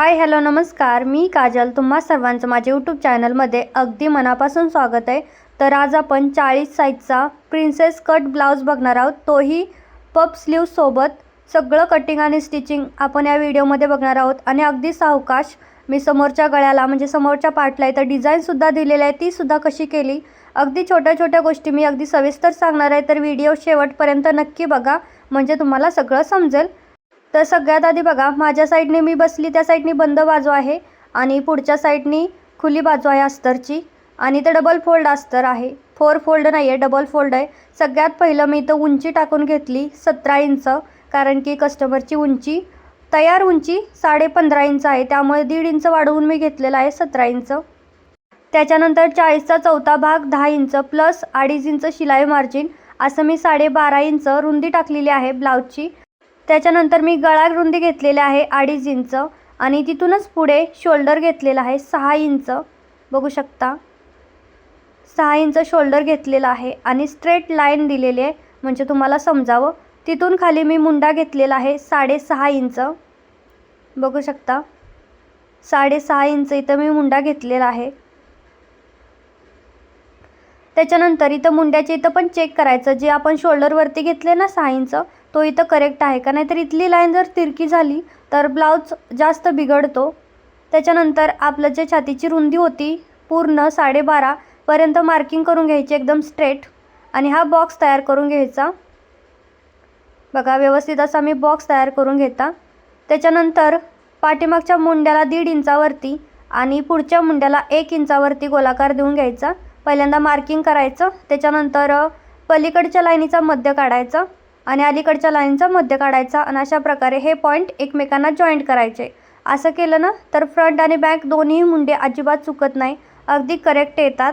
Hi hello नमस्कार. मी काजल. तुम्हा सर्वांचं माझ्या यूट्यूब चॅनलमध्ये अगदी मनापासून स्वागत आहे. तर आज आपण चाळीस साईजचा प्रिन्सेस कट ब्लाऊज बघणार आहोत. तोही पप स्लीवसोबत सगळं कटिंग आणि स्टिचिंग आपण या व्हिडिओमध्ये बघणार आहोत. आणि अगदी सावकाश मी समोरच्या गळ्याला म्हणजे समोरच्या पाठला इथं डिझाईनसुद्धा दिलेली आहे. तीसुद्धा कशी केली? अगदी छोट्या छोट्या गोष्टी मी अगदी सविस्तर सांगणार आहे. तर व्हिडिओ शेवटपर्यंत नक्की बघा. म्हणजे तुम्हाला सगळं समजेल. तर सगळ्यात आधी बघा माझ्या साईडने मी बसली त्या साईडनी बंद बाजू आहे आणि पुढच्या साईडनी खुली बाजू आहे अस्तरची आणि इथं डबल फोल्ड अस्तर आहे. फोर फोल्ड नाही आहे डबल फोल्ड आहे. सगळ्यात पहिलं मी इथं उंची टाकून घेतली सतरा इंच कारण की कस्टमरची उंची तयार उंची साडे पंधरा इंच आहे त्यामुळे दीड इंच वाढवून मी घेतलेला आहे सतरा इंच. त्याच्यानंतर चाळीसचा चौथा भाग दहा इंच प्लस अडीच इंच शिलाई मार्जिन असं मी साडे बारा इंच रुंदी टाकलेली आहे ब्लाऊजची. त्याच्यानंतर मी गळा रुंदी घेतलेली आहे अडीच इंच आणि तिथूनच पुढे शोल्डर घेतलेला आहे सहा इंच. बघू शकता. सहा इंच शोल्डर घेतलेला आहे आणि स्ट्रेट लाईन दिलेली आहे. म्हणजे तुम्हाला समजावं. तिथून खाली मी मुंडा घेतलेला आहे साडेसहा इंच. बघू शकता. साडेसहा इंच इथं मी मुंडा घेतलेला आहे. त्याच्यानंतर इथं मुंड्याचे इथं पण चेक करायचं. जे आपण शोल्डरवरती घेतले ना सहा इंच तो इथं करेक्ट आहे का? नाहीतर इथली लाईन जर तिरकी झाली तर ब्लाऊज जास्त बिघडतो. त्याच्यानंतर आपलं जे छातीची रुंदी होती पूर्ण साडेबारापर्यंत मार्किंग करून घ्यायची एकदम स्ट्रेट आणि हा बॉक्स तयार करून घ्यायचा. बघा व्यवस्थित असा मी बॉक्स तयार करून घेता. त्याच्यानंतर पाठीमागच्या मुंड्याला दीड इंचावरती आणि पुढच्या मुंड्याला एक इंचावरती गोलाकार देऊन घ्यायचा. पहिल्यांदा मार्किंग करायचं त्याच्यानंतर पलीकडच्या लाईनीचा मध्य काढायचा. आणि अलीकडच्या लाईनचा मध्य काढायचा आणि अशा प्रकारे हे पॉईंट एकमेकांना जॉईंट करायचे. असं केलं ना तर फ्रंट आणि बॅक दोन्ही मुंडे अजिबात चुकत नाही अगदी करेक्ट येतात.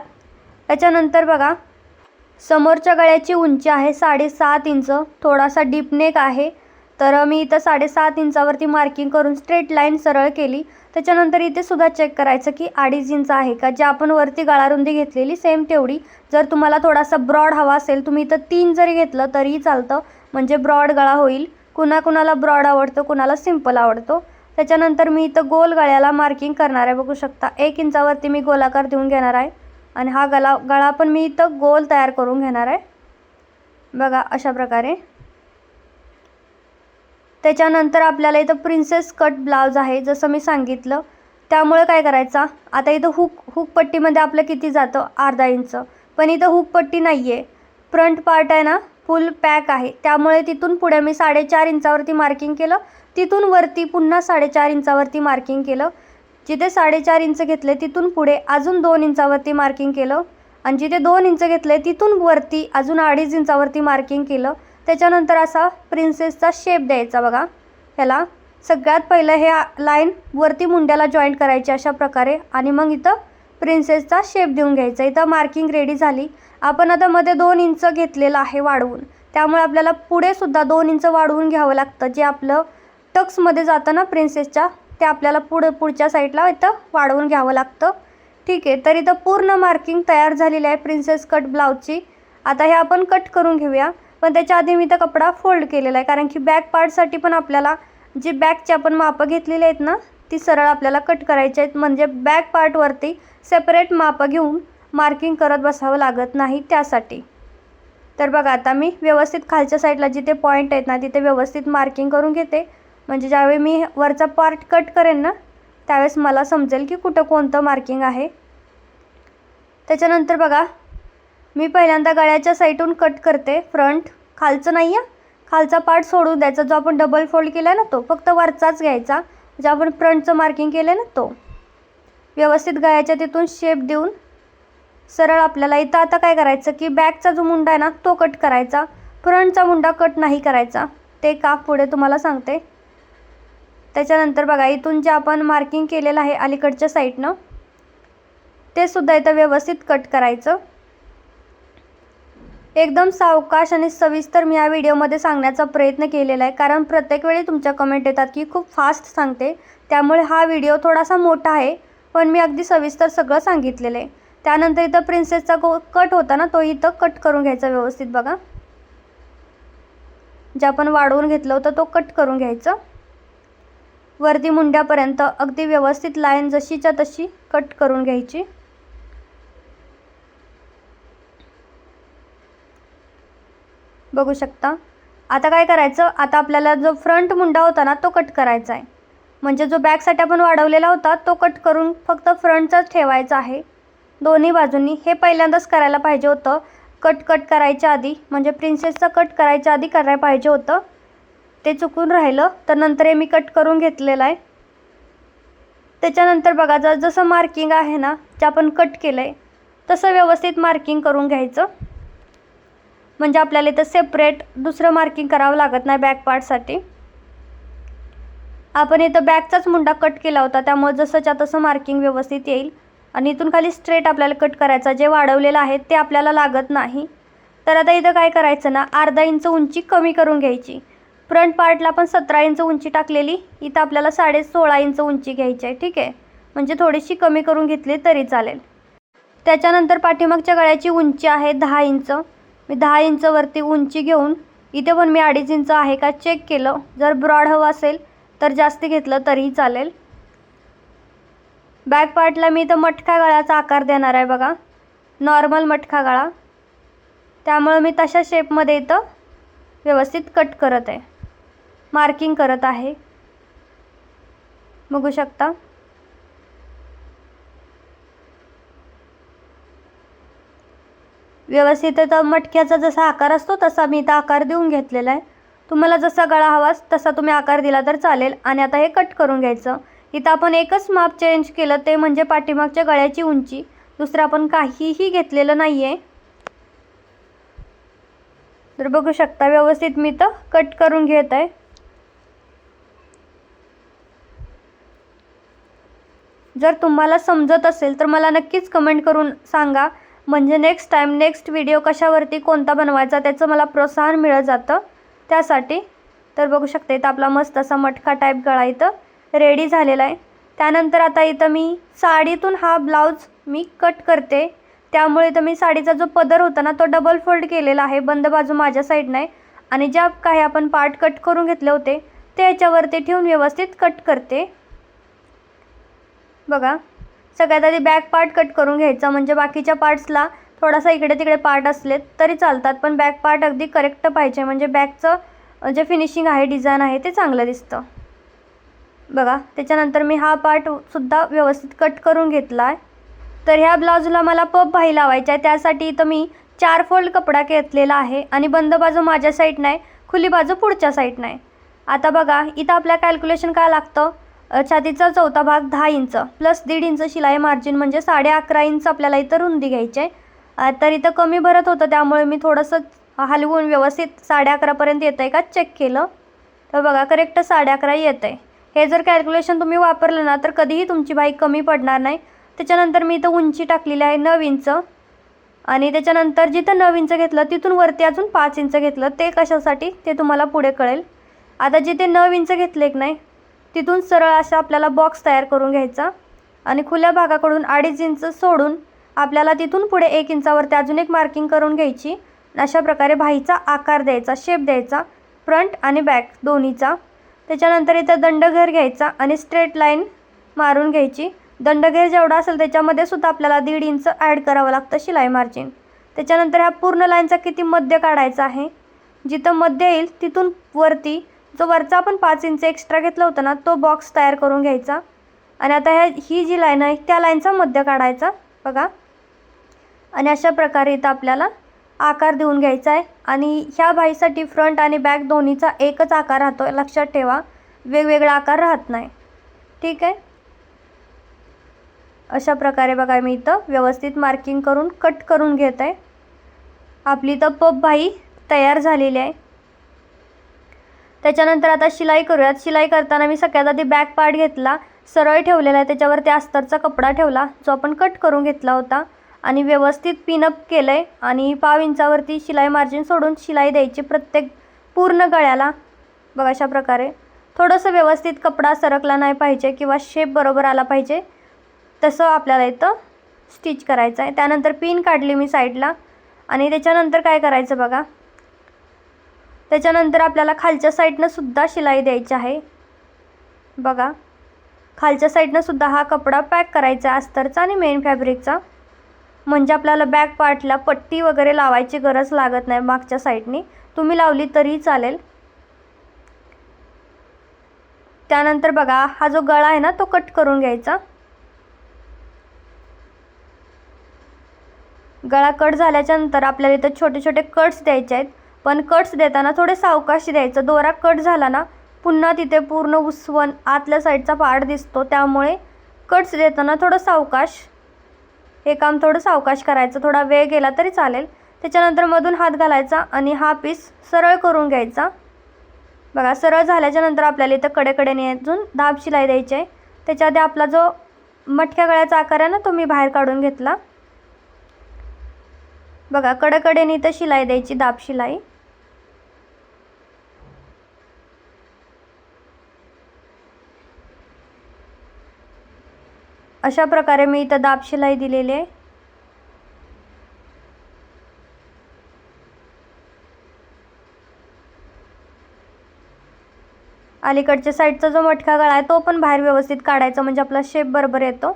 त्याच्यानंतर बघा समोरच्या गळ्याची उंची आहे साडेसात इंच थोडासा डीप नेक आहे. तर मी इथं साडेसात इंचावरती मार्किंग करून स्ट्रेट लाईन सरळ केली. त्याच्यानंतर इथे सुद्धा चेक करायचं की अडीच इंच आहे का जे आपण वरती गळारुंदी घेतलेली सेम तेवढी. जर तुम्हाला थोडासा ब्रॉड हवा असेल तुम्ही इथं तीन जरी घेतलं तरीही चालतं. म्हणजे ब्रॉड गळा होईल. कुणा कुणाला ब्रॉड आवडतो कुणाला सिंपल आवडतो. त्याच्यानंतर मी इथं गोल गळ्याला मार्किंग करणार आहे. बघू शकता एक इंचावरती मी गोलाकार देऊन घेणार आहे. आणि हा गला गळा पण मी इथं गोल तयार करून घेणार आहे. बघा अशा प्रकारे. त्याच्यानंतर आपल्याला इथं प्रिन्सेस कट ब्लाऊज आहे जसं मी सांगितलं. त्यामुळे काय करायचा? आता इथं हुक हुक पट्टीमध्ये आपलं किती जातं? अर्धा इंच. पण इथं हुक पट्टी नाही आहे फ्रंट पार्ट आहे ना? फुल पॅक आहे. त्यामुळे तिथून पुढे मी साडेचार इंचावरती मार्किंग केलं. तिथून वरती पुन्हा साडेचार इंचावरती मार्किंग केलं. जिथे साडेचार इंच घेतले तिथून पुढे अजून दोन इंचावरती मार्किंग केलं. आणि जिथे दोन इंच घेतले तिथून वरती अजून अडीच इंचावरती मार्किंग केलं. त्याच्यानंतर असा प्रिन्सेसचा शेप द्यायचा बघा. ह्याला सगळ्यात पहिलं हे लाईन वरती मुंड्याला जॉईंट करायची अशा प्रकारे. आणि मग इथं प्रिन्सेसचा शेप देऊन घ्यायचा. इथं मार्किंग रेडी झाली. आपण आता मध्ये दोन इंच घेतलेलं आहे वाढवून. त्यामुळे आपल्याला पुढे सुद्धा दोन इंच वाढवून घ्यावं लागतं. जे आपलं टक्समध्ये जातं ना प्रिन्सेसच्या ते आपल्याला पुढं पुढच्या साईडला इथं वाढवून घ्यावं लागतं. ठीक आहे तर इथं पूर्ण मार्किंग तयार झालेली आहे प्रिन्सेस कट ब्लाऊजची आता हे आपण कट करून घेऊया. पण त्याच्या आधी मी तर कपडा फोल्ड केलेला आहे कारण की बॅक पार्टसाठी पण आपल्याला जी बॅकची आपण मापं घेतलेली आहेत ना ती सरळ आपल्याला कट करायची आहेत. म्हणजे बॅक पार्टवरती सेपरेट मापं घेऊन मार्किंग करत बसावं लागत नाही त्यासाठी. तर बघा आता मी व्यवस्थित खालच्या साईडला जिथे पॉईंट आहेत ना तिथे व्यवस्थित मार्किंग करून घेते. म्हणजे ज्यावेळी मी वरचा पार्ट कट करेन ना त्यावेळेस मला समजेल की कुठं कोणतं मार्किंग आहे. त्याच्यानंतर बघा मी पहिल्यांदा गळ्याच्या साईडून कट करते फ्रंट. खालचं नाही आहे खालचा पार्ट सोडून द्यायचा जो आपण डबल फोल्ड केला ना तो फक्त वरचाच घ्यायचा जे आपण फ्रंटचं मार्किंग केलं ना तो. व्यवस्थित गळ्याच्या तिथून शेप देऊन सरळ आपल्याला इथं आता काय करायचं की बॅकचा जो मुंडा आहे ना तो कट करायचा. फ्रंटचा मुंडा कट नाही करायचा. ते का पुढे तुम्हाला सांगते. त्याच्यानंतर बघा इथून जे आपण मार्किंग केलेलं आहे अलीकडच्या साईडनं ते सुद्धा इथं व्यवस्थित कट करायचं. एकदम सावकाश आणि सविस्तर मी या व्हिडिओमध्ये सांगण्याचा प्रयत्न केलेला आहे. कारण प्रत्येक वेळी तुमच्या कमेंट येतात की खूप फास्ट सांगते. त्यामुळे हा व्हिडिओ थोडासा मोठा आहे. पण मी अगदी सविस्तर सगळं सांगितलेलं आहे. त्यानंतर इथं प्रिन्सेसचा गो कट होता ना तो इथं कट करून घ्यायचा व्यवस्थित बघा. जे आपण वाढवून घेतलं होतं तो कट करून घ्यायचं. वरती मुंड्यापर्यंत अगदी व्यवस्थित लाईन जशीच्या तशी कट करून घ्यायची. बघू शकता. आता काय करायचं? आता आपल्याला जो फ्रंट मुंडा होता ना तो कट करायचा आहे म्हणजे जो बॅकसाठी आपण वाढवलेला होता तो कट करून फक्त फ्रंटचाच ठेवायचा आहे. दोन्ही बाजूंनी हे पहिल्यांदाच करायला पाहिजे होतं. कट कट करायच्या आधी म्हणजे प्रिन्सेसचं कट करायच्या आधी करायला पाहिजे होतं. ते चुकून राहिलं तर नंतर हे मी कट करून घेतलेलं आहे. त्याच्यानंतर बघा जर जसं मार्किंग आहे ना जे आपण कट केलं आहे तसं व्यवस्थित मार्किंग करून घ्यायचं. म्हणजे आपल्याला इथं सेपरेट दुसरं मार्किंग करावं लागत नाही बॅक पार्टसाठी आपण इथं बॅकचाच मुंडा कट केला होता त्यामुळे जसंच्या तसं मार्किंग व्यवस्थित येईल. आणि इथून खाली स्ट्रेट आपल्याला कट करायचा. जे वाढवलेलं आहे ते आपल्याला लागत नाही. तर आता इथं काय करायचं ना अर्धा इंच उंची कमी करून घ्यायची. फ्रंट पार्टला आपण सतरा इंच उंची टाकलेली. इथं आपल्याला साडे सोळा इंच उंची घ्यायची आहे ठीक आहे? म्हणजे थोडीशी कमी करून घेतली तरी चालेल. त्याच्यानंतर पाठीमागच्या गळ्याची उंची आहे दहा इंच. मी दहा इंचवरती उंची घेऊन इथे पण मी अडीच इंच आहे का चेक केलं. जर ब्रॉड हवं असेल तर जास्त घेतलं तरीही चालेल. बॅक पार्टला मी इथं मटका गळाचा आकार देणार आहे बघा. नॉर्मल मटका गळा. त्यामुळं मी तशा शेपमध्ये इथं व्यवस्थित कट करत आहे. मार्किंग करत आहे. बघू शकता. व्यवस्थित तर मटक्याचा जसा आकार असतो तसा मी इथं आकार देऊन घेतलेला आहे. तुम्हाला जसा गळा हवा तसा तुम्ही आकार दिला तर चालेल. आणि आता हे कट करून घ्यायचं. इथं आपण एकच माप चेंज केलं ते म्हणजे पाठीमागच्या गळ्याची उंची. दुसरं आपण काहीही घेतलेलं नाही आहे तर बघू शकता व्यवस्थित मी तर कट करून घेत आहे जर तुम्हाला समजत असेल तर मला नक्कीच कमेंट करून सांगा. म्हणजे नेक्स्ट टाईम नेक्स्ट व्हिडिओ कशावरती कोणता बनवायचा त्याचं मला प्रोत्साहन मिळत जातं. त्यासाठी तर बघू शकता इथं आपला मस्त असा मटका टाईप गळा इथं. रेडी झालेला आहे. त्यानंतर आता इथं मी साडीतून हा ब्लाऊज मी कट करते. त्यामुळे इथं मी साडीचा जो पदर होता ना तो डबल फोल्ड केलेला आहे. बंद बाजू माझ्या साईडनं आहे. आणि ज्या काही आपण पार्ट कट करून घेतले होते ते याच्यावरती ठेवून व्यवस्थित कट करते. बघा सगळ्यात आधी बॅक पार्ट कट करून घ्यायचा. म्हणजे बाकीच्या पार्ट्सला थोडासा इकडे तिकडे पार्ट असले तरी चालतात. पण बॅक पार्ट अगदी करेक्ट पाहिजे. म्हणजे बॅकचं जे फिनिशिंग आहे डिझाईन आहे ते चांगलं दिसतं. बघा त्याच्यानंतर मी हा पार्टसुद्धा व्यवस्थित कट करून घेतला आहे तर ह्या ब्लाऊजला मला पप भाई लावायचा आहे. त्यासाठी इथं मी चार फोल्ड कपडा घेतलेला आहे. आणि बंद बाजू माझ्या साईडनं आहे खुली बाजू पुढच्या साईडनं आहे आता बघा इथं आपल्या कॅल्क्युलेशन काय लागतं? छातीचा चौथा भाग दहा इंच प्लस दीड इंच शिलाई मार्जिन म्हणजे साडे अकरा इंच आपल्याला इथं रुंदी घ्यायची आहे. तर इथं कमी भरत होतं त्यामुळे मी थोडंसं हलवून व्यवस्थित साडे अकरापर्यंत येतं आहे का? चेक केलं. तर बघा करेक्ट साडे अकरा येतं आहे हे जर कॅल्क्युलेशन तुम्ही वापरलं ना तर कधीही तुमची बाईक कमी पडणार नाही. त्याच्यानंतर मी इथं उंची टाकलेली आहे नऊ इंच. आणि त्याच्यानंतर जिथं नऊ इंच घेतलं तिथून वरती अजून पाच इंच घेतलं. ते कशासाठी? ते तुम्हाला पुढे कळेल. आता जिथे नऊ इंच घेतले की नाही तिथून सरळ असा आपल्याला बॉक्स तयार करून घ्यायचा. आणि खुल्या भागाकडून अडीच इंच सोडून आपल्याला तिथून पुढे एक इंचावरती अजून एक मार्किंग करून घ्यायची. अशा प्रकारे भाईचा आकार द्यायचा शेप द्यायचा फ्रंट आणि बॅक दोन्हीचा. त्याच्यानंतर इथं दंडघर घ्यायचा आणि स्ट्रेट लाईन मारून घ्यायची. दंडघेर जेवढा असेल त्याच्यामध्ये सुद्धा आपल्याला दीड इंच ॲड करावं लागतं शिलाई मार्जिन त्याच्यानंतर ह्या पूर्ण लाईनचा किती मध्य काढायचा आहे? जिथं मध्य येईल तिथून वरती जो वरचा आपण पाच इंच एक्स्ट्रा घेतला होता ना तो बॉक्स तयार करून घ्यायचा. आणि आता ह्या ही जी लाईन आहे त्या लाईनचा मध्य काढायचा बघा. आणि अशा प्रकारे इथं आपल्याला आकार देऊन घ्यायचा आहे. आणि ह्या बाईसाठी फ्रंट आणि बॅक दोन्हीचा एकच आकार राहतो. लक्षात ठेवा वेगवेगळा आकार राहत नाही. ठीक आहे? अशा प्रकारे बघा मी इथं व्यवस्थित मार्किंग करून कट करून घेत आहे. आपली तर पप बाई तयार झालेली आहे. त्याच्यानंतर आता शिलाई करूयात. शिलाई करताना मी सगळ्यात आधी बॅक पार्ट घेतला. सरळ ठेवलेला आहे. त्याच्यावरती अस्तरचा कपडा ठेवला जो आपण कट करून घेतला होता. आणि व्यवस्थित पिनअप केलं आहे आणि पाव इंचावरती शिलाई मार्जिन सोडून शिलाई द्यायची प्रत्येक पूर्ण गळ्याला. बघा अशा प्रकारे. थोडंसं व्यवस्थित कपडा सरकला नाही पाहिजे किंवा शेप बरोबर आला पाहिजे. तसं आपल्याला इथं स्टिच करायचं आहे. त्यानंतर पिन काढली मी साईडला आणि त्याच्यानंतर काय करायचं बघा. त्याच्यानंतर आपल्याला खालच्या साईडनं सुद्धा शिलाई द्यायची आहे. बघा. खालच्या साईडनं सुद्धा हा कपडा पॅक करायचा आहे अस्तरचा आणि मेन फॅब्रिकचा म्हणजे आपल्याला बॅक पार्टला पट्टी वगैरे लावायची गरज लागत नाही मागच्या साईडनी तुम्ही लावली तरीही चालेल. त्यानंतर बघा हा जो गळा आहे ना तो कट करून घ्यायचा. गळा कट झाल्याच्यानंतर आपल्याला इथं छोटे छोटे कट्स द्यायचे आहेत. पण कट्स देताना थोडे सावकाशी द्यायचं. दोरा कट झाला ना पुन्हा तिथे पूर्ण उसवण आतल्या साईडचा पार्ट दिसतो. त्यामुळे कट्स देताना थोडं सावकाश हे काम थोडं सावकाश करायचं थोडा वेळ गेला तरी चालेल. त्याच्यानंतर मधून हात घालायचा आणि हा पीस सरळ करून घ्यायचा. बघा सरळ झाल्याच्यानंतर आपल्याला इथं कडेकडेने अजून दाब शिलाई द्यायची आहे. त्याच्याआधी आपला जो मटक्या गळ्याचा आकार आहे ना तो मी बाहेर काढून घेतला. बघा कडेकडेने इथं शिलाई द्यायची दाब शिलाई. अशा प्रकारे मी इथं दाब शिलाई दिलेली आहे. अलीकडच्या साईडचा जो मटका गळा आहे तो पण बाहेर व्यवस्थित काढायचा म्हणजे आपला शेप बरोबर येतो.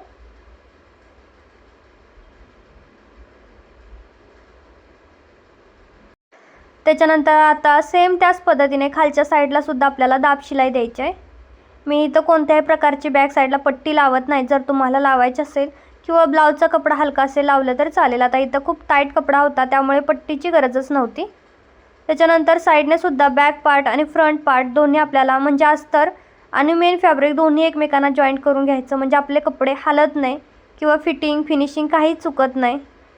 त्याच्यानंतर आता सेम त्याच पद्धतीने खालच्या साईडला सुद्धा आपल्याला दाब शिलाई द्यायची आहे. मी इथं कोणत्याही प्रकारची बॅक साईडला पट्टी लावत नाही. जर तुम्हाला लावायची असेल किंवा ब्लाऊजचा कपडा हलका असेल लावलं तर चालेल. आता इथं खूप टाईट कपडा होता त्यामुळे पट्टीची गरजच नव्हती. त्याच्यानंतर साईडने सुद्धा बॅक पार्ट आणि फ्रंट पार्ट दोन्ही आपल्याला म्हणजे अस्तर आणि मेन फॅब्रिक दोन्ही एकमेकांना जॉईंट करून घ्यायचं. म्हणजे आपले कपडे हालत नाही किंवा फिटिंग फिनिशिंग काही चुकत नाही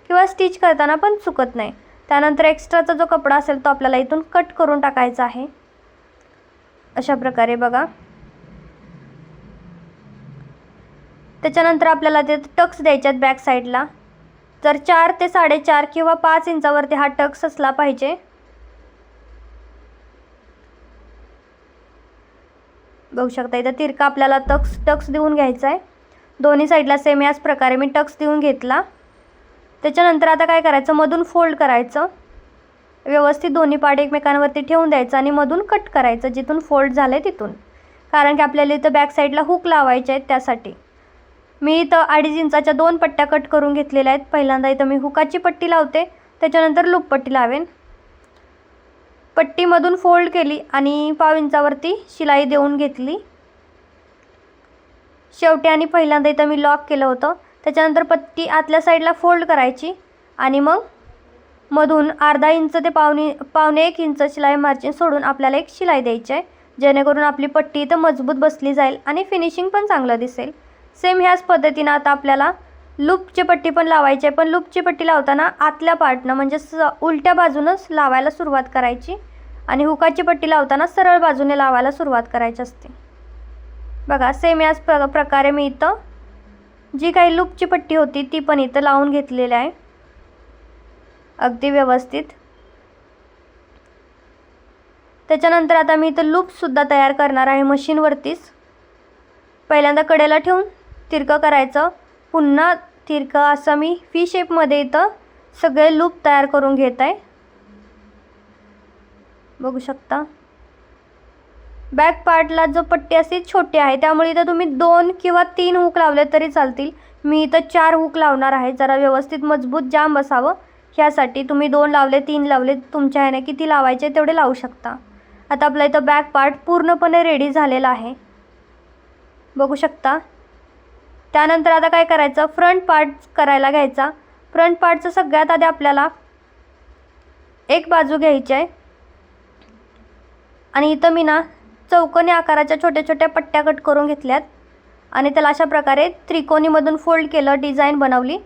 किंवा स्टिच करताना पण चुकत नाही. त्यानंतर एक्स्ट्राचा जो कपडा असेल तो आपल्याला इथून कट करून टाकायचा आहे. अशा प्रकारे बघा. त्याच्यानंतर आपल्याला ते टक्स द्यायच्यात आहेत बॅक साईडला तर चार ते साडेचार किंवा पाच इंचावरती हा टक्स असला पाहिजे. बघू शकता इथं तिरका आपल्याला टक्स टक्स देऊन घ्यायचा आहे दोन्ही साईडला सेम याच प्रकारे मी टक्स देऊन घेतला. त्याच्यानंतर आता काय करायचं? मधून फोल्ड करायचं. व्यवस्थित दोन्ही पाट एकमेकांवरती ठेवून द्यायचं आणि मधून कट करायचं जिथून फोल्ड झालं आहे तिथून. कारण की आपल्याला इथं बॅक साईडला हुक लावायचे आहेत त्यासाठी. मी इथं अडीच इंचाच्या दोन पट्ट्या कट करून घेतलेल्या आहेत. पहिल्यांदा इथं मी हुकाची पट्टी लावते. त्याच्यानंतर लूप पट्टी लावेन. पट्टीमधून फोल्ड केली आणि पाव इंचावरती शिलाई देऊन घेतली. शेवटी आणि पहिल्यांदा इथं मी लॉक केलं होतं. त्याच्यानंतर पट्टी आतल्या साईडला फोल्ड करायची आणि मग मधून अर्धा इंच ते पावणे पावणे एक इंच शिलाई मार्जिन सोडून आपल्याला एक शिलाई द्यायची आहे. जेणेकरून आपली पट्टी इथं मजबूत बसली जाईल आणि फिनिशिंग पण चांगलं दिसेल. सेम ह्याच पद्धतीनं आता आपल्याला लूपची पट्टी पण लावायची आहे. पण लूपची पट्टी लावताना आतल्या पार्टनं म्हणजे स उलट्या बाजूनच लावायला सुरुवात करायची. आणि हुकाची पट्टी लावताना सरळ बाजूने लावायला सुरुवात करायची असते. बघा सेम याच प्र प्रकारे मी इथं जी काही लूपची पट्टी होती ती पण इथं लावून घेतलेली आहे. अगदी व्यवस्थित. त्याच्यानंतर आता मी इथं लूपसुद्धा तयार करणार आहे मशीनवरतीच. पहिल्यांदा कडेला ठेवून तिरकं करायचं. पुन्हा तिरकं असं मी फी शेपमध्ये इथं सगळे लूप तयार करून घेत आहे. बघू शकता. बॅक पार्टला जो पट्टी असते छोटी आहे. त्यामुळे इथं तुम्ही दोन किंवा तीन हुक लावले तरी चालतील. मी इथं चार हुक लावणार आहे. जरा व्यवस्थित मजबूत जाम बसावं ह्यासाठी तुम्ही दोन लावले तीन लावले तुमच्या ह्याने किती लावायचे तेवढे लावू शकता. आता आपला इथं बॅक पार्ट पूर्णपणे रेडी झालेला आहे. बघू शकता. त्यानंतर आता काय करायचं? फ्रंट पार्ट करायला घ्यायचा. फ्रंट पार्टचं सगळ्यात आधी आपल्याला एक बाजू घ्यायची आहे. आणि इथं मी ना चौकोनी आकाराच्या छोट्या छोट्या पट्ट्या कट करून घेतल्यात. आणि त्याला अशा प्रकारे त्रिकोणीमधून फोल्ड केलं डिझाईन बनवली.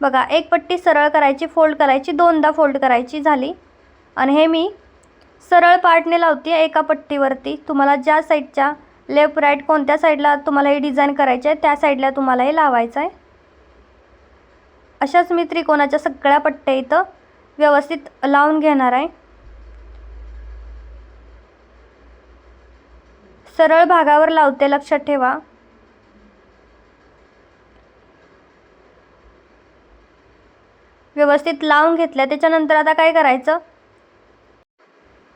बघा एक पट्टी सरळ करायची फोल्ड करायची दोनदा फोल्ड करायची झाली. आणि हे मी सरळ पार्टने लावते एका पट्टीवरती. तुम्हाला ज्या साईडच्या लेफ्ट राईट कोणत्या साईडला तुम्हाला हे डिझाईन करायचे आहे त्या साईडला तुम्हाला हे लावायचं आहे अशाच मी त्रिकोणाच्या सगळ्या पट्ट्या इथं व्यवस्थित लावून घेणार आहे. सरळ भागावर लावते लक्षात ठेवा. व्यवस्थित लावून घेतल्या त्याच्यानंतर आता काय करायचं?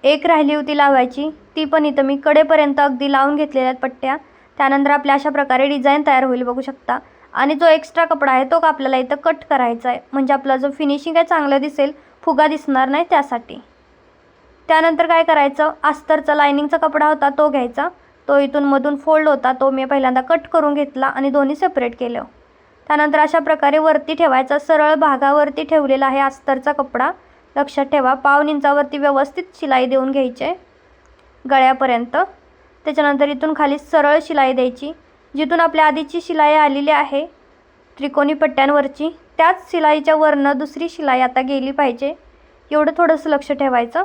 एक राहिली होती लावायची. ती पण इथं मी कडेपर्यंत अगदी लावून घेतलेल्या आहेत पट्ट्या. त्यानंतर आपल्या अशा प्रकारे डिझाईन तयार होईल बघू शकता. आणि जो एक्स्ट्रा कपडा आहे तो आपल्याला इथं कट करायचा आहे. म्हणजे आपला जो फिनिशिंग आहे चांगलं दिसेल फुगा दिसणार नाही त्यासाठी. त्यानंतर काय करायचं? अस्तरचा लायनिंगचा कपडा होता तो घ्यायचा. तो इथून मधून फोल्ड होता तो मी पहिल्यांदा कट करून घेतला आणि दोन्ही सेपरेट केलं. त्यानंतर अशा प्रकारे वरती ठेवायचा. सरळ भागावरती ठेवलेला आहे अस्तरचा कपडा. लक्षात ठेवा पाव इंचावरती व्यवस्थित शिलाई देऊन घ्यायची आहे. गळ्यापर्यंत. त्याच्यानंतर इथून खाली सरळ शिलाई द्यायची जिथून आपल्या आधीची शिलाई आलेली आहे त्रिकोणी पट्ट्यांवरची. त्याच शिलाईच्या वरनं दुसरी शिलाई आता गेली पाहिजे. एवढं थोडंसं लक्ष ठेवायचं.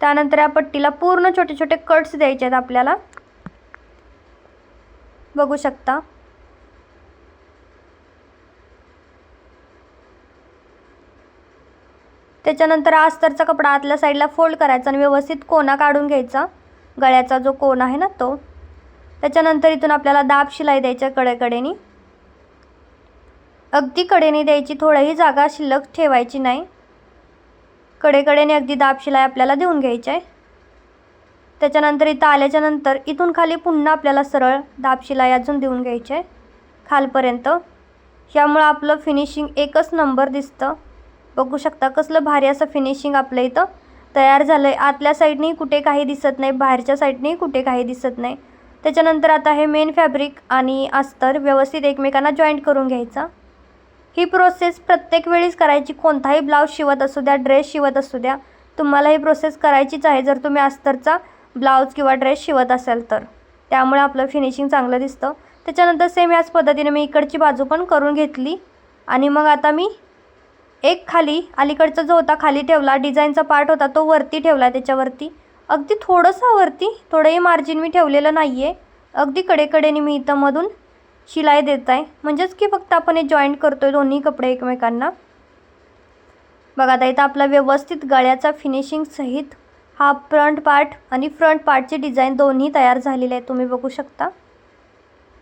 त्यानंतर या पट्टीला पूर्ण छोटे छोटे कट्स द्यायचे आहेत आपल्याला. बघू शकता. त्याच्यानंतर आस्तरचा कपडा आतल्या साईडला फोल्ड करायचा आणि व्यवस्थित कोना काढून घ्यायचा. गळ्याचा जो कोन आहे ना तो. त्याच्यानंतर इथून आपल्याला दाब शिलाई द्यायच्या कडेकडेनी. अगदी कडेने द्यायची थोडंही जागा शिल्लक ठेवायची नाही. कडेकडेने अगदी दाब शिलाई आपल्याला देऊन घ्यायची आहे. त्याच्यानंतर इथं आल्याच्यानंतर इथून खाली पुन्हा आपल्याला सरळ दाब शिलाई अजून देऊन घ्यायची आहे. खालपर्यंत. यामुळं आपलं फिनिशिंग एकच नंबर दिसतं. बघू शकता. कसलं भारी असं फिनिशिंग आपलं इथं. तयार झालं आहे आतल्या साईडनी कुठे काही दिसत नाही. बाहेरच्या साईडनी कुठे काही दिसत नाही. त्याच्यानंतर आता हे मेन फॅब्रिक आणि अस्तर व्यवस्थित एकमेकांना जॉईंट करून घ्यायचा. ही प्रोसेस प्रत्येक वेळीच करायची. कोणताही ब्लाऊज शिवत असू द्या ड्रेस शिवत असू द्या. तुम्हाला ही प्रोसेस करायचीच आहे जर तुम्ही अस्तरचा ब्लाऊज किंवा ड्रेस शिवत असाल तर. त्यामुळे आपलं फिनिशिंग चांगलं दिसतं. त्याच्यानंतर सेम याच पद्धतीने मी इकडची बाजू पण करून घेतली. आणि मग आता मी एक खाली अलीकडचा जो होता खाली ठेवला डिझाईनचा पार्ट होता तो वरती ठेवला त्याच्यावरती. अगदी थोडंसं वरती थोडंही मार्जिन मी ठेवलेलं नाही आहे अगदी कडेकडेने मी इथं मधून शिलाई देत आहे म्हणजेच की फक्त आपण हे जॉईंट करतो आहे दोन्ही कपडे एकमेकांना. बघा आता इथं आपला व्यवस्थित गळ्याचा फिनिशिंग सहित हा फ्रंट पार्ट आणि फ्रंट पार्टचे डिझाईन दोन्ही तयार झालेले आहे तुम्ही बघू शकता.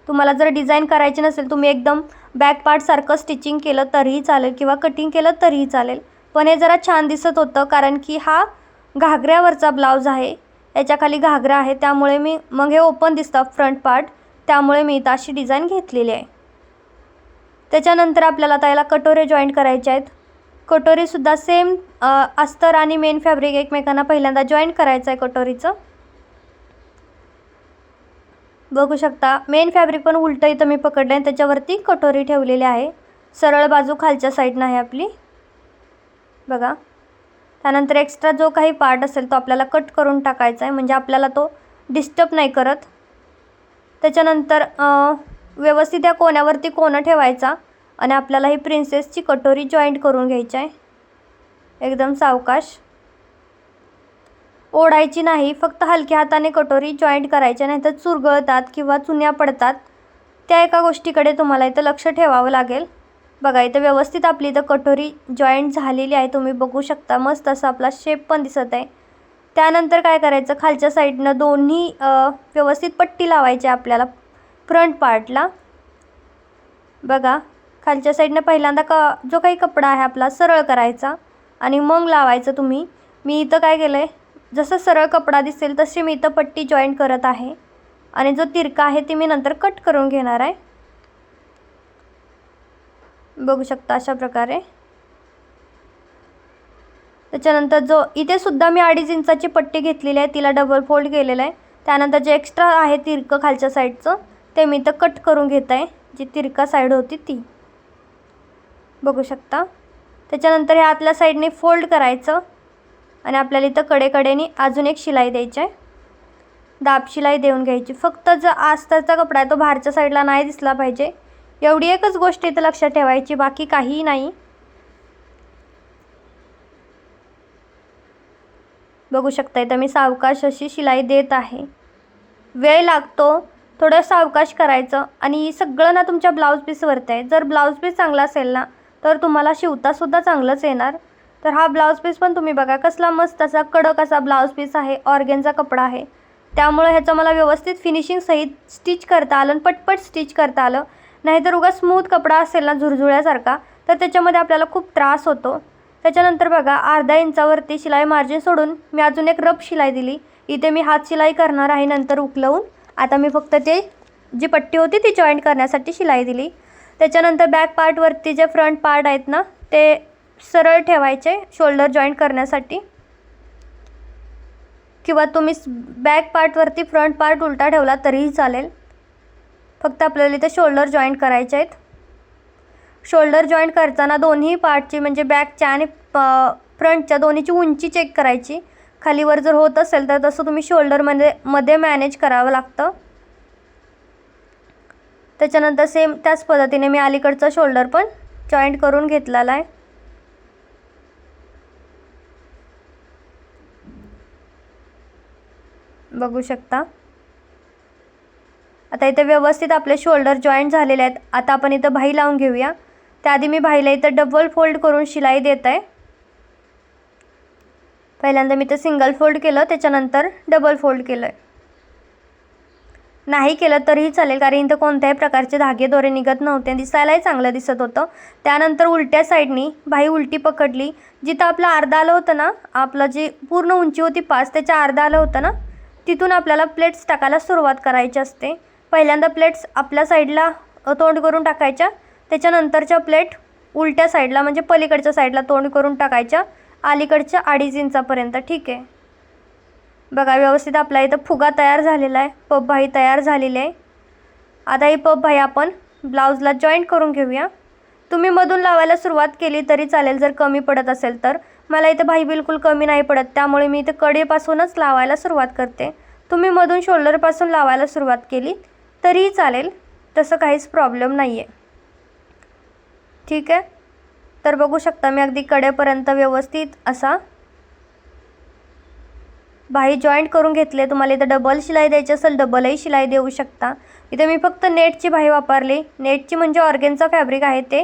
तुम्हाला जर डिझाईन करायची नसेल तुम्ही एकदम बॅक पार्टसारखं स्टिचिंग केलं तरीही चालेल किंवा कटिंग केलं तरीही चालेल. पण हे जरा छान दिसत होतं कारण की हा घागऱ्यावरचा ब्लाऊज आहे. याच्याखाली घागरा आहे. त्यामुळे मी मग हे ओपन दिसतं फ्रंट पार्ट. त्यामुळे मी इथं अशी डिझाईन घेतलेली आहे. त्याच्यानंतर आपल्याला आता याला कटोरे जॉईंट करायचे आहेत. कटोरीसुद्धा सेम अस्तर आणि मेन फॅब्रिक एकमेकांना पहिल्यांदा जॉईंट करायचं आहे कटोरीचं. बघू शकता. मेन फॅब्रिक पण उलटं इथं मी पकडलं आहे त्याच्यावरती कटोरी ठेवलेली आहे. सरळ बाजू खालच्या साईडनं आहे आपली. बघा. त्यानंतर एक्स्ट्रा जो काही पार्ट असेल तो आपल्याला कट करून टाकायचा आहे म्हणजे आपल्याला तो डिस्टर्ब नाही करत. त्याच्यानंतर व्यवस्थित या कोण्यावरती कोणं ठेवायचा आणि आपल्याला ही प्रिन्सेसची कटोरी जॉईंट करून घ्यायची आहे एकदम सावकाश. ओढायची नाही फक्त हलक्या हाताने कटोरी जॉईंट करायच्या नाही तर चुरगळतात किंवा चुन्या पडतात. त्या एका गोष्टीकडे तुम्हाला इथं लक्ष ठेवावं लागेल. बघा इथं व्यवस्थित आपली इथं कटोरी जॉईंट झालेली आहे. तुम्ही बघू शकता मस्त असा आपला शेप पण दिसत आहे. त्यानंतर काय करायचं? खालच्या साईडनं दोन्ही व्यवस्थित पट्टी लावायची आपल्याला फ्रंट पार्टला बघा खालच्या साईडनं पहिल्यांदा क जो काही कपडा आहे आपला सरळ करायचा आणि मग लावायचं तुम्ही. मी इथं काय केलं आहे जसं सरळ कपडा दिसेल तशी मी इथं पट्टी जॉईंट करत आहे. आणि जो तिरका आहे ती मी नंतर कट करून घेणार आहे. बघू शकता अशा प्रकारे. त्याच्यानंतर जो इथे सुद्धा मी अडीच इंचाची पट्टी घेतलेली आहे. तिला डबल फोल्ड केलेलं आहे. त्यानंतर जे एक्स्ट्रा आहे तिरकं खालच्या साईडचं ते मी इथं कट करून घेत आहे. जी तिरका साईड होती ती. बघू शकता. त्याच्यानंतर हे आतल्या साईडने फोल्ड करायचं. आणि आपल्याला इथं कडेकडेने अजून एक शिलाई द्यायची आहे. दाब शिलाई देऊन घ्यायची. फक्त जो आस्ताचा कपडा आहे तो बाहेरच्या साईडला नाही दिसला पाहिजे. एवढी एकच गोष्ट इथं लक्षात ठेवायची बाकी काहीही नाही. बघू शकता इथं मी सावकाश अशी शिलाई देत आहे. वेळ लागतो थोडं सावकाश करायचं आणि सगळं ना तुमच्या ब्लाऊज पीसवरती आहे. जर ब्लाऊज पीस चांगला असेल ना तर तुम्हाला शिवतासुद्धा चांगलंच येणार. तर हा ब्लाऊज पीस पण तुम्ही बघा कसला मस्त असा कडक असा ब्लाऊज पीस आहे ऑर्गेनचा कपडा आहे. त्यामुळे ह्याचं मला व्यवस्थित फिनिशिंग सहित स्टिच करता आलं आणि पटपट स्टिच करता आलं. नाहीतर उगा स्मूथ कपडा असेल ना झुरझुळ्यासारखा तर त्याच्यामध्ये आपल्याला खूप त्रास होतो. त्याच्यानंतर बघा अर्धा इंचावरती शिलाई मार्जिन सोडून मी अजून एक रफ शिलाई दिली. इथे मी हात शिलाई करणार आहे नंतर उकलवून. आता मी फक्त ते जी पट्टी होती ती जॉईंट करण्यासाठी शिलाई दिली. त्याच्यानंतर बॅक पार्टवरती जे फ्रंट पार्ट आहेत ना ते सरळ ठेवायचे शोल्डर जॉईंट करण्यासाठी. किंवा तुम्ही बॅक पार्टवरती फ्रंट पार्ट उलटा ठेवला तरीही चालेल. फक्त आपल्याला इथे शोल्डर जॉईंट करायचे आहेत. शोल्डर जॉईंट करताना दोन्ही पार्टची म्हणजे बॅकच्या आणि प फ्रंटच्या दोन्हीची उंची चेक करायची. खालीवर जर होत असेल तर तसं तुम्ही शोल्डरमध्ये मध्ये मॅनेज करावं लागतं. त्याच्यानंतर सेम त्याच पद्धतीने मी अलीकडचा शोल्डर पण जॉईंट करून घेतलेला आहे. बघू शकता. आता इथे व्यवस्थित आपले शोल्डर जॉईंट झालेले आहेत. आता आपण इथं भाई लावून घेऊया. त्याआधी मी भाईला इथं डबल फोल्ड करून शिलाई देत आहे पहिल्यांदा मी ते सिंगल फोल्ड केलं त्याच्यानंतर डबल फोल्ड केलं आहे नाही केलं तरीही चालेल कारण इथं कोणत्याही प्रकारचे धागे दोरे निघत नव्हते दिसायलाही चांगलं दिसत होतं. त्यानंतर उलट्या साईडनी भाई उलटी पकडली. जिथं आपलं अर्धा आलं होतं ना आपलं जी पूर्ण उंची होती पाच त्याच्या अर्धा आलं होतं ना तिथून आपल्याला प्लेट्स टाकायला सुरुवात करायची असते. पहिल्यांदा प्लेट्स आपल्या साईडला तोंड करून टाकायच्या. त्याच्यानंतरच्या प्लेट उलट्या साईडला म्हणजे पलीकडच्या साईडला तोंड करून टाकायच्या. अलीकडच्या अडीच इंचापर्यंत ठीक आहे. बघा व्यवस्थित आपला इथं फुगा तयार झालेला आहे. पपभाई तयार झालेली आहे. आता ही पपभाई आपण ब्लाऊजला जॉईंट करून घेऊया. तुम्ही मधून लावायला सुरुवात केली तरी चालेल जर कमी पडत असेल तर. मला इथं भाई बिलकुल कमी नाही पडत त्यामुळे मी इथं कडेपासूनच लावायला सुरुवात करते. तुम्ही मधून शोल्डरपासून लावायला सुरुवात केली तरीही चालेल तसं काहीच प्रॉब्लेम नाही आहे ठीक आहे? तर बघू शकता मी अगदी कडेपर्यंत व्यवस्थित असा भाई जॉईंट करून घेतले. तुम्हाला इथं डबल शिलाई द्यायची असेल डबलही शिलाई देऊ शकता. इथे मी फक्त नेटची भाई वापरली. नेटची म्हणजे ऑर्गेनचा फॅब्रिक आहे ते.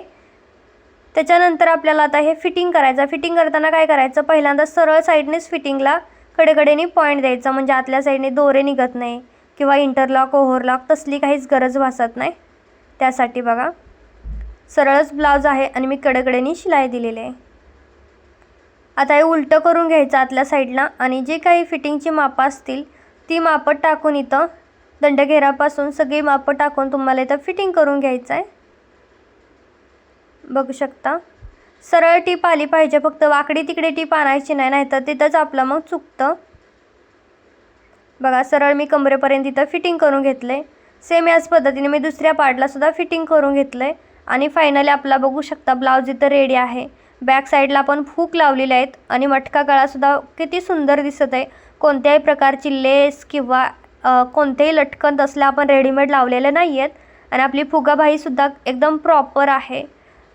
त्याच्यानंतर आपल्याला आता हे फिटिंग करायचं. फिटिंग करताना काय करायचं? पहिल्यांदा सरळ साईडनेच फिटिंगला कडेकडेने पॉईंट द्यायचा. म्हणजे आतल्या साईडने दोरे निघत नाही किंवा इंटरलॉक ओव्हरलॉक तसली काहीच गरज भासत नाही. त्यासाठी बघा सरळच ब्लाऊज आहे आणि मी कडेकडेने शिलाई दिलेली आहे. आता हे उलटं करून घ्यायचं आतल्या साईडला आणि जे काही फिटिंगची मापं असतील ती मापं टाकून इथं दंडघेरापासून सगळी मापं टाकून तुम्हाला इथं फिटिंग करून घ्यायचं आहे. बघू शकता. सरळ टीप आली पाहिजे फक्त वाकडी तिकडे टीप आणायची नाही नाहीतर तिथंच आपलं मग चुकतं. बघा सरळ मी कमरेपर्यंत तिथं फिटिंग करून घेतलं. आहे सेम याच पद्धतीने मी दुसऱ्या पार्टलासुद्धा फिटिंग करून घेतलं. आहे आणि फायनली आपला बघू शकता ब्लाऊज इथं रेडी आहे. बॅक साईडला पण फूक लावलेले आहेत आणि मटका गळासुद्धा किती सुंदर दिसत आहे. कोणत्याही प्रकारची लेस किंवा कोणतेही लटकन तसल्या आपण रेडीमेड लावलेले नाही आहेत आणि आपली फुगाबाईसुद्धा एकदम प्रॉपर आहे.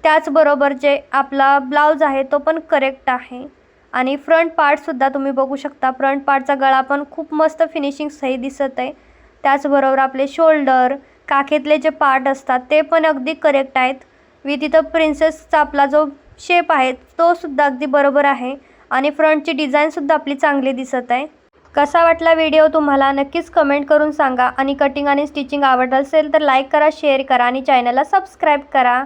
त्याचबरोबर जे आपला ब्लाऊज आहे तो पण करेक्ट आहे. आणि फ्रंट पार्टसुद्धा तुम्ही बघू शकता. फ्रंट पार्टचा गळा पण खूप मस्त फिनिशिंग सही दिसत आहे. त्याचबरोबर आपले शोल्डर काखेतले जे पार्ट असतात ते पण अगदी करेक्ट आहेत. विथ तिथं प्रिन्सेसचा आपला जो शेप आहे तो सुद्धा अगदी बरोबर आहे. आणि फ्रंटची डिझाईनसुद्धा आपली चांगली दिसत आहे. कसा वाटला व्हिडिओ तुम्हाला नक्कीच कमेंट करून सांगा. आणि कटिंग आणि स्टिचिंग आवडत असेल तर लाईक करा शेअर करा आणि चॅनलला सबस्क्राईब करा.